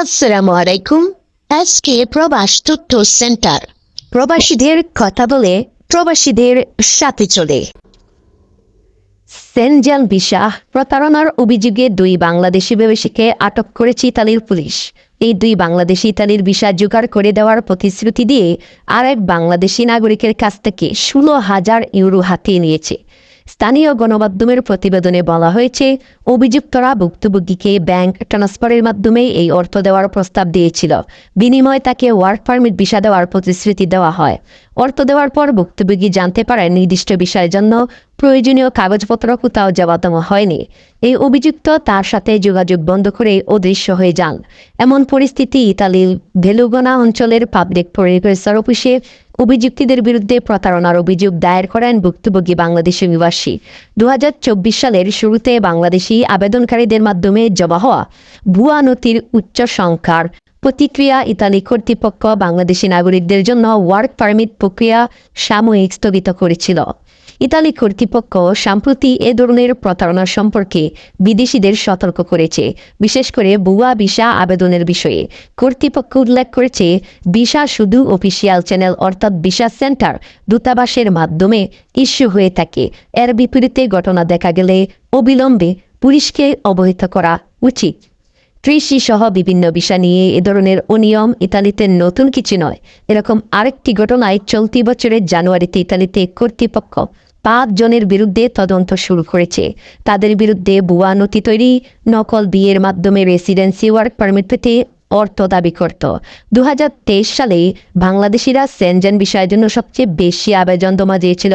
আসসালামু আলাইকুম। আজকে প্রবাস তথ্য সেন্টার। প্রবাসীদের কথা বলে প্রবাসীদের সাথে চলে। সেনজান ভিসা প্রতারণার অভিযোগে দুই বাংলাদেশি ব্যবসায়ীকে আটক করেছে ইতালির পুলিশ। এই দুই বাংলাদেশি ইতালির ভিসা জোগাড় করে দেওয়ার প্রতিশ্রুতি দিয়ে আর এক বাংলাদেশি নাগরিকের কাছ থেকে ষোলো হাজার ইউরো হাতিয়ে নিয়েছে। স্থানীয় গণমাধ্যমের প্রতিবেদনে বলা হয়েছে, অভিযুক্তরা ভুক্তভোগীকে ব্যাংক ট্রান্সফারের মাধ্যমে এই অর্থ দেওয়ার প্রস্তাব দিয়েছিল। বিনিময়ে তাকে ওয়ার্ক পারমিট ভিসা দেওয়ার প্রতিশ্রুতি দেওয়া হয়। অর্থ দেওয়ার পর ভুক্তভোগী জানতে পারেন, নির্দিষ্ট বিষয়ের জন্য প্রয়োজনীয় কাগজপত্র কোথাও দেওয়া হয়নি। এই অভিযুক্ত তার সাথে যোগাযোগ বন্ধ করে অদৃশ্য হয়ে যান। এমন পরিস্থিতি ইতালির ভেলুগোনা অঞ্চলের পাবলিক প্রোকিউটর অফিসে অভিযুক্তদের বিরুদ্ধে প্রতারণার অভিযোগ দায়ের করেন ভুক্তভোগী বাংলাদেশি নিবাসী। দু হাজার চব্বিশ সালের শুরুতে বাংলাদেশি আবেদনকারীদের মাধ্যমে জমা হওয়া ভুয়া নথির উচ্চ সংখ্যার প্রতিক্রিয়া ইতালি কর্তৃপক্ষ বাংলাদেশি নাগরিকদের জন্য ওয়ার্ক পারমিট প্রক্রিয়া সাময়িক স্থগিত করেছিল। ইতালি কর্তৃপক্ষ সম্প্রতি এ ধরনের প্রতারণা সম্পর্কে বিদেশিদের সতর্ক করেছে, বিশেষ করে বুয়া ভিসা আবেদনের বিষয়ে। কর্তৃপক্ষ উল্লেখ করেছে, ভিসা শুধু অফিসিয়াল চ্যানেল অর্থাৎ ভিসা সেন্টার দূতাবাসের মাধ্যমে ইস্যু হয়ে থাকে। এর বিপরীতে ঘটনা দেখা গেলে অবিলম্বে পুলিশকে অবহিত করা উচিত। কৃষি সহ বিভিন্ন বিষয় নিয়ে এ ধরনের অনিয়ম ইতালিতে নতুন কিছু নয়। এরকম আরেকটি ঘটনায় চলতি বছরের জানুয়ারিতে ইতালিতে কর্তৃপক্ষ পাঁচ জনের বিরুদ্ধে তদন্ত শুরু করেছে। তাদের বিরুদ্ধে বুয়া নথি তৈরি, নকল বিয়ের মাধ্যমে রেসিডেন্সি ওয়ার্ক পারমিট পেতে অর্থ দাবি করত। দু হাজার তেইশ সালে বাংলাদেশিরা সেনজেন বিষয়ের জন্য সবচেয়ে বেশি আবেদন জমা দিয়েছিল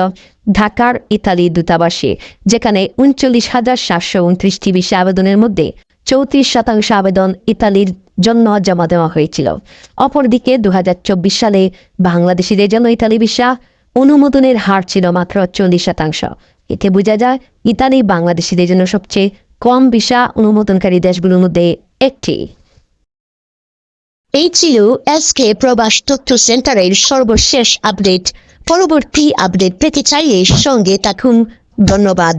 ঢাকার ইতালি দূতাবাসে, যেখানে উনচল্লিশ হাজার সাতশো উনত্রিশটি বিষয় আবেদনের মধ্যে চৌত্রিশ শতাংশ আবেদন ইতালির জন্য জমা দেওয়া হয়েছিল। অপরদিকে দু হাজার চব্বিশ সালে বাংলাদেশিদের জন্য ইতালি ভিসা অনুমোদনের হার ছিল মাত্র চল্লিশ শতাংশ। এতে বোঝা যায়, ইতালি বাংলাদেশিদের জন্য সবচেয়ে কম ভিসা অনুমোদনকারী দেশগুলোর মধ্যে একটি। এই ছিল এসকে প্রবাস তথ্য সেন্টারের সর্বশেষ আপডেট। পরবর্তী আপডেট পেতে চাইলে সঙ্গে থাকুন। ধন্যবাদ।